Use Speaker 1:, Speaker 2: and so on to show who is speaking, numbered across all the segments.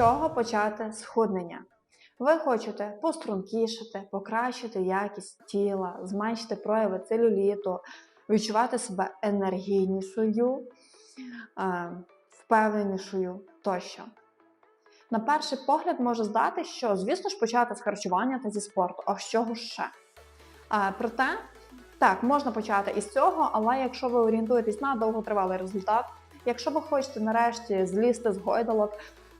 Speaker 1: чого почати схуднення? Ви хочете пострункішати, покращити якість тіла, зменшити прояви целюліту, відчувати себе енергійнішою, е, впевненішою тощо. На перший погляд може здати, що, звісно ж, почати з харчування та зі спорту, а з чого ще? А, проте, так, можна почати із цього, але якщо ви орієнтуєтесь на довготривалий результат, якщо ви хочете нарешті злізти з гойдалок,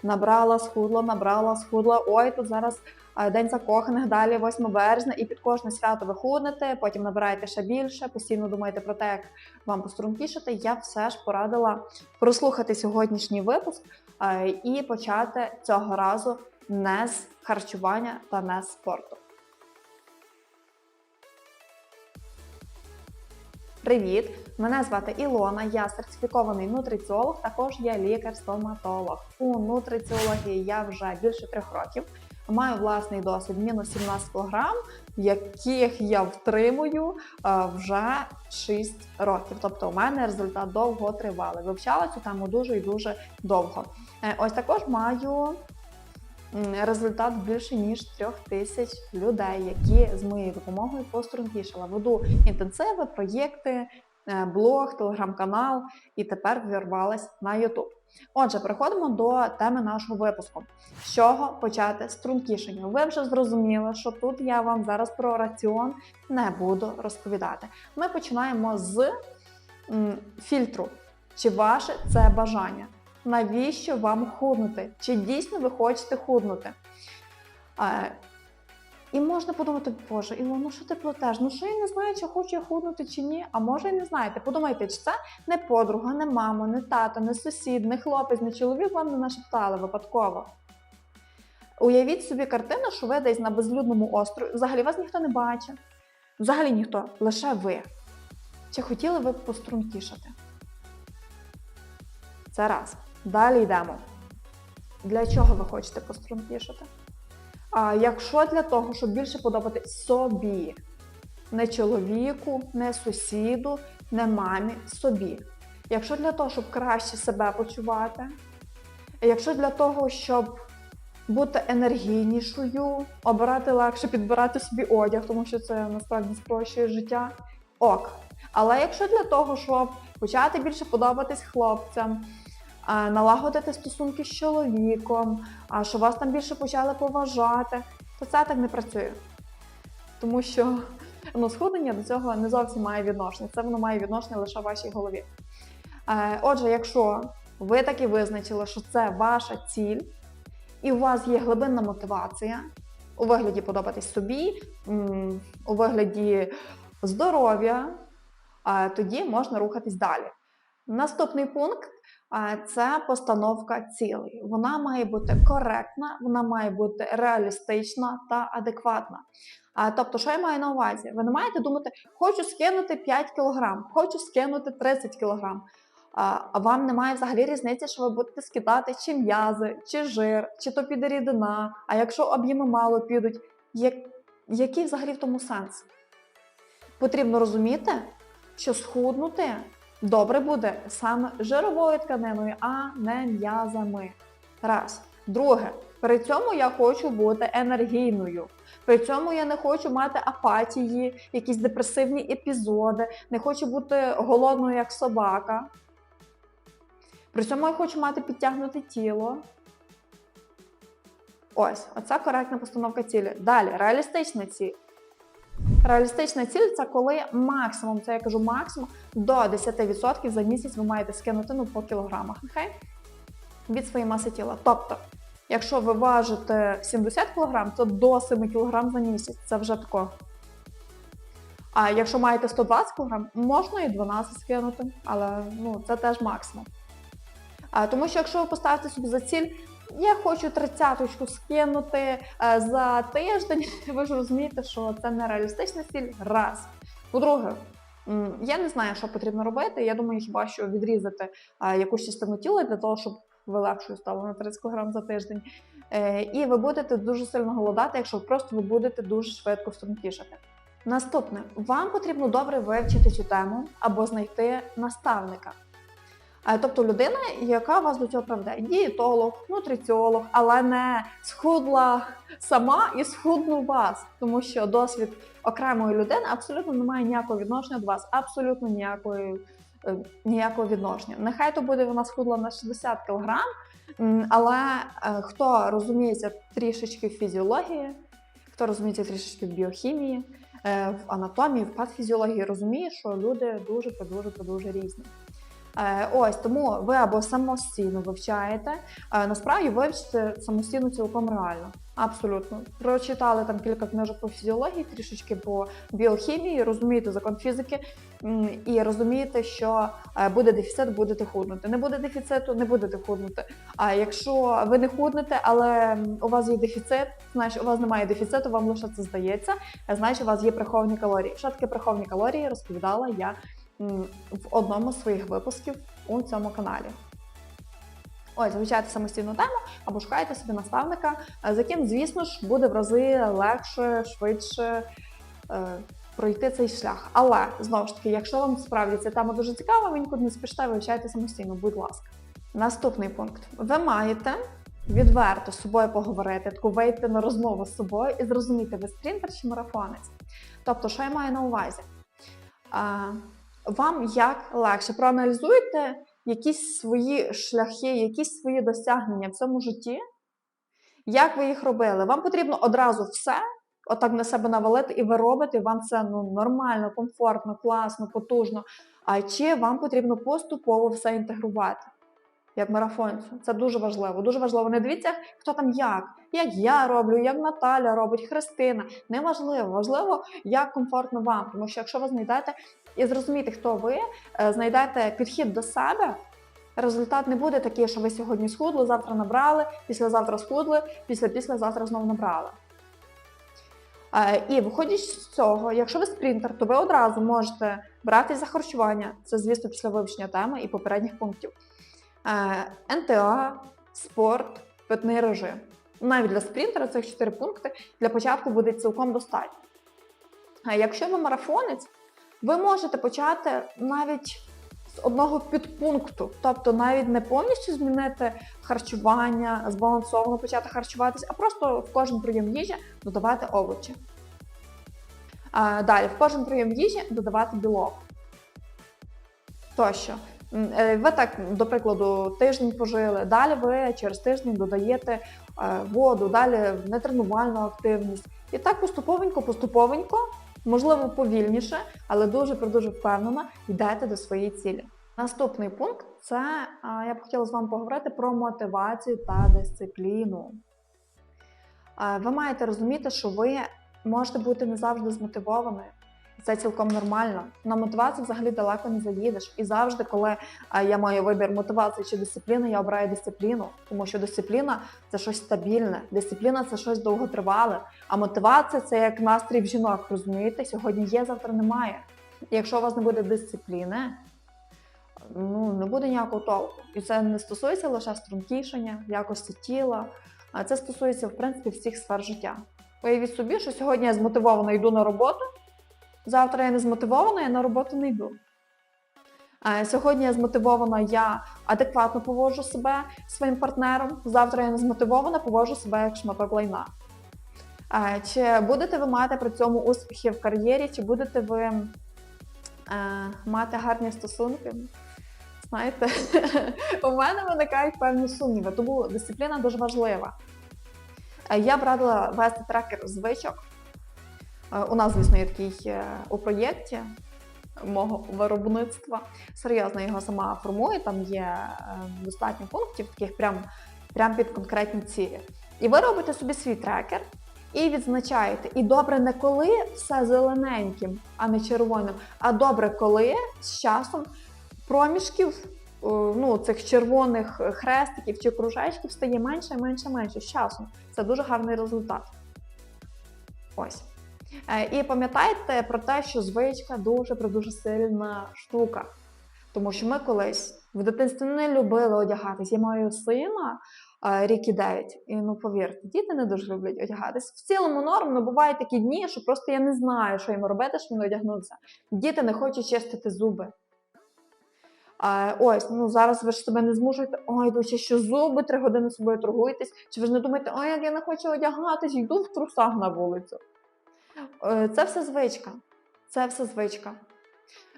Speaker 1: набрала, схудла, набрала, схудла, ой, тут зараз е, день закоханих, далі 8 березня, і під кожне свято ви худнете, потім набираєте ще більше, постійно думаєте про те, як вам пострункішати, я все ж порадила прослухати сьогоднішній випуск е, і почати цього разу не з харчування та не з спорту. Привіт! Мене звати Ілона, я сертифікований нутриціолог, також я лікар-стоматолог. У нутриціології я вже більше трьох років. Маю власний досвід мінус 17 кг, яких я втримую е, вже 6 років. Тобто у мене результат довготривалий. Вивчала цю тему дуже і дуже довго. Е, Ось також маю результат більше ніж трьох тисяч людей, які з моєю допомогою пострункішала. Веду інтенсиви, проєкти, е, блог, телеграм-канал і тепер вірвалась на YouTube. Отже, переходимо до теми нашого випуску. З чого почати стрункішення? Ви вже зрозуміли, що тут я вам зараз про раціон не буду розповідати. Ми починаємо з фільтру. Чи ваше це бажання? Навіщо вам худнути? Чи дійсно ви хочете худнути? Е, і можна подумати, боже, Іло, ну що ти платеш? Ну що я не знаю, чи хочу я худнути чи ні. А може і не знаєте. Подумайте, чи це не подруга, не мама, не тато, не сусід, не хлопець, не чоловік вам не нашептали випадково. Уявіть собі картину, що ви десь на безлюдному острові, взагалі вас ніхто не бачить. Взагалі ніхто, лише ви. Чи хотіли ви пострункішати? Це раз. Далі йдемо. Для чого ви хочете пострункішати? А якщо для того, щоб більше подобати собі, не чоловіку, не сусіду, не мамі, собі. Якщо для того, щоб краще себе почувати, якщо для того, щоб бути енергійнішою, обирати легше, підбирати собі одяг, тому що це насправді спрощує життя, ок. Але якщо для того, щоб почати більше подобатись хлопцям, налагодити стосунки з чоловіком, що вас там більше почали поважати, то це так не працює. Тому що ну, схуднення до цього не зовсім має відношення. Це воно має відношення лише в вашій голові. Е, Отже, якщо ви таки визначили, що це ваша ціль, і у вас є глибинна мотивація у вигляді подобатись собі, у вигляді здоров'я, е, тоді можна рухатись далі. Наступний пункт це постановка цілей. Вона має бути коректна, вона має бути реалістична та адекватна. Тобто, що я маю на увазі? Ви не маєте думати, хочу скинути 5 кг, хочу скинути 30 кг. А вам немає взагалі різниці, що ви будете скидати чи м'язи, чи жир, чи то піде рідина. А якщо об'єми мало підуть, як, який взагалі в тому сенс? Потрібно розуміти, що схуднути добре буде саме жировою тканиною, а не м'язами. Раз. Друге, при цьому я хочу бути енергійною. При цьому я не хочу мати апатії, якісь депресивні епізоди, не хочу бути голодною як собака. При цьому я хочу мати підтягнуте тіло. Ось, оце коректна постановка цілі. Далі, реалістична ціль. Реалістична ціль це коли максимум, це я кажу максимум, до 10% за місяць ви маєте скинути ну, по кілограмах нехай від своєї маси тіла. Тобто, якщо ви важите 70 кг, то до 7 кг за місяць це вже тако. А якщо маєте 120 кг, можна і 12 скинути, але ну, це теж максимум. А, тому що якщо ви поставите собі за ціль, я хочу тридцяточку скинути е, за тиждень, ви ж розумієте, що це не реалістична ціль. Раз. По-друге, я не знаю, що потрібно робити. Я думаю, хіба що відрізати е, якусь частину тіла для того, щоб ви легшою стали на 30 кг за тиждень. Е, І ви будете дуже сильно голодати, якщо просто ви будете дуже швидко стрункішати. Наступне, вам потрібно добре вивчити цю тему або знайти наставника. Е, Тобто людина, яка вас до цього приведе, дієтолог, нутриціолог, але не схудла сама і схудну вас, тому що досвід окремої людини абсолютно не має ніякого відношення до вас, абсолютно ніякої, е, ніякого відношення. Нехай то буде вона схудла на 60 кг, але е, хто розуміється трішечки в фізіології, хто розуміється трішечки в біохімії, в анатомії, в патфізіології, розуміє, що люди дуже дуже дуже різні. Е, Ось тому ви або самостійно вивчаєте. е, Насправді вивчити самостійно цілком реально. Абсолютно. Прочитали там кілька книжок по фізіології, трішечки по біохімії, розумієте закон фізики і розумієте, що е, буде дефіцит, будете худнути. Не буде дефіциту, не будете худнути. А якщо ви не худнете, але у вас є дефіцит, значить у вас немає дефіциту, вам лише це здається, значить у вас є приховані калорії. Що таке приховані калорії, розповідала я в одному з своїх випусків у цьому каналі. Ось, вивчайте самостійну тему або шукайте собі наставника, е, з яким, звісно ж, буде в рази легше, швидше е, пройти цей шлях. Але знову ж таки, якщо вам справді ця тема дуже цікава, ви нікуди не спіште, вивчайте самостійно, будь ласка. Наступний пункт: ви маєте відверто з собою поговорити, таку вийти на розмову з собою і зрозуміти, ви спринтер чи марафонець. Тобто, що я маю на увазі? А, вам як легше проаналізуйте якісь свої шляхи, якісь свої досягнення в цьому житті, як ви їх робили. Вам потрібно одразу все отак на себе навалити, і ви робите, вам це ну, нормально, комфортно, класно, потужно. А чи вам потрібно поступово все інтегрувати? Як марафонцю. Це дуже важливо. Дуже важливо. Не дивіться, хто там як, як я роблю, як Наталя робить, Христина. Не важливо. Як комфортно вам. Тому що якщо ви знайдете і зрозумієте, хто ви, е, знайдете підхід до себе, результат не буде такий, що ви сьогодні схудли, завтра набрали, післязавтра схудли, після післязавтра знову набрали. Е, І виходячи з цього, якщо ви спринтер, то ви одразу можете брати за харчування. Це, звісно, після вивчення теми і попередніх пунктів. Е, НТА, спорт, питний режим. Навіть для спринтера цих чотири пункти для початку буде цілком достатньо. А якщо ви марафонець, ви можете почати навіть з одного підпункту, тобто навіть не повністю змінити харчування, збалансовано почати харчуватися, а просто в кожен прийом їжі додавати овочі. А, далі, в кожен прийом їжі додавати білок. Тощо. Е, Ви так, до прикладу, тиждень пожили, далі ви через тиждень додаєте е, воду, далі нетренувальну активність. І так поступовенько, поступовенько, можливо, повільніше, але дуже дуже впевнено йдете до своєї цілі. Наступний пункт це я б хотіла з вами поговорити про мотивацію та дисципліну. Ви маєте розуміти, що ви можете бути не завжди змотивованою. Це цілком нормально. На мотивацію взагалі далеко не заїдеш. І завжди, коли я маю вибір мотивації чи дисципліни, я обираю дисципліну, тому що дисципліна це щось стабільне, дисципліна це щось довготривале. А мотивація це як настрій в жінок, розумієте? Сьогодні є, завтра немає. Якщо у вас не буде дисципліни, ну не буде ніякого толку. І це не стосується лише стрункішення, якості тіла, а це стосується в принципі всіх сфер життя. Уявіть собі, що сьогодні я змотивована йду на роботу, завтра я не змотивована, я на роботу не йду. Е, Сьогодні я змотивована, я адекватно поводжу себе своїм партнером. Завтра я не змотивована, поводжу себе як шматок лайна. Е, Чи будете ви мати при цьому успіхи в кар'єрі, чи будете ви е, мати гарні стосунки? Знаєте, у мене виникають певні сумніви, тому дисципліна дуже важлива. Я б радила вести трекер звичок. Е, У нас, звісно, є такий е, у проєкті мого виробництва. Серйозно його сама формує, там є е, достатньо пунктів, таких прям, прям під конкретні цілі. І ви робите собі свій трекер і відзначаєте. І добре не коли все зелененьким, а не червоним, а добре, коли з часом проміжків ну, цих червоних хрестиків чи кружечків стає менше, менше, менше з часом. Це дуже гарний результат. Ось. Е, І пам'ятайте про те, що звичка дуже дуже сильна штука. Тому що ми колись в дитинстві не любили одягатись. Я маю сина е, рік і дев'ять. І ну повірте, діти не дуже люблять одягатись. В цілому норм, ну бувають такі дні, що просто я не знаю, що йому робити, щоб він одягнувся. Діти не хочуть чистити зуби. А, ось, ну зараз ви ж себе не змушуєте, ой, ви ще що зуби три години собою торгуєтесь, чи ви ж не думаєте, ой, як я не хочу одягатись, йду в трусах на вулицю. Е, Це все звичка. Це все звичка.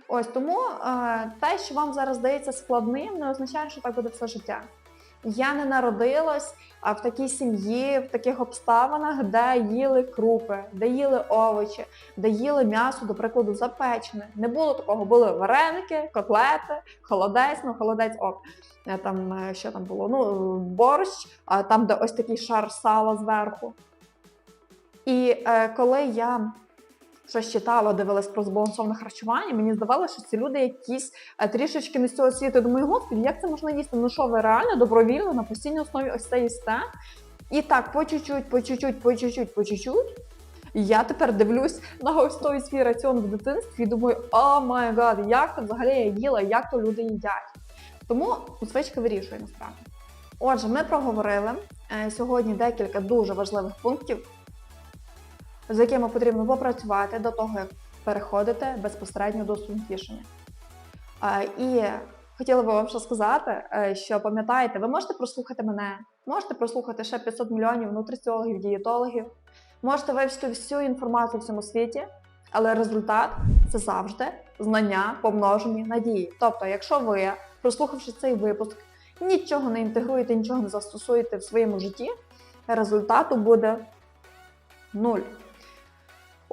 Speaker 1: Ось тому е, те, що вам зараз здається складним, не означає, що так буде все життя. Я не народилась в такій сім'ї, в таких обставинах, де їли крупи, де їли овочі, де їли м'ясо, до прикладу, запечене. Не було такого. Були вареники, котлети, холодець, ну холодець ок. Е, Там що там було? Ну, борщ, а там, де ось такий шар сала зверху. І е, коли я щось читала, дивилась про збалансоване харчування, мені здавалося, що ці люди якісь е, трішечки не з цього світу. Думаю, господи, як це можна їсти? Ну що ви реально добровільно на постійній основі ось це їсте? І так, по чуть-чуть, по чуть-чуть, по чуть-чуть, по чуть-чуть. Я тепер дивлюсь на ось той свій раціон в дитинстві і думаю, о май гад, як то взагалі я їла, як то люди їдять. Тому звичка вирішує насправді. Отже, ми проговорили е, сьогодні декілька дуже важливих пунктів, з якими потрібно попрацювати до того, як переходити безпосередньо до сумтішення. І хотіла би вам ще сказати, е, що пам'ятаєте, ви можете прослухати мене, можете прослухати ще 500 мільйонів нутриціологів, дієтологів, можете вивчити всю інформацію в цьому світі, але результат це завжди знання помножені на дії. Тобто, якщо ви, прослухавши цей випуск, нічого не інтегруєте, нічого не застосуєте в своєму житті, результату буде нуль.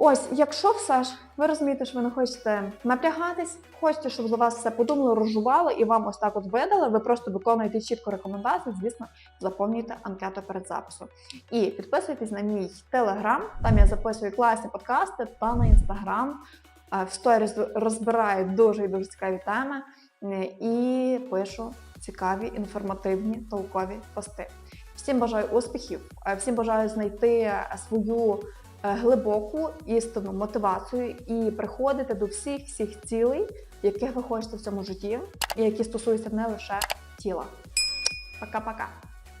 Speaker 1: Ось, якщо все ж ви розумієте, що ви не хочете напрягатись, хочете, щоб за вас все подумали, розжували і вам ось так от видали, ви просто виконуєте чітко рекомендації, звісно, заповнюєте анкету перед записом. І підписуйтесь на мій телеграм, там я записую класні подкасти та на інстаграм. Е, В сторіс розбираю дуже і дуже цікаві теми е, і пишу цікаві, інформативні, толкові пости. Всім бажаю успіхів, е, всім бажаю знайти свою глибоку істинну мотивацію і приходити до всіх всіх цілей, яких ви хочете в цьому житті, і які стосуються не лише тіла. Пока-пока.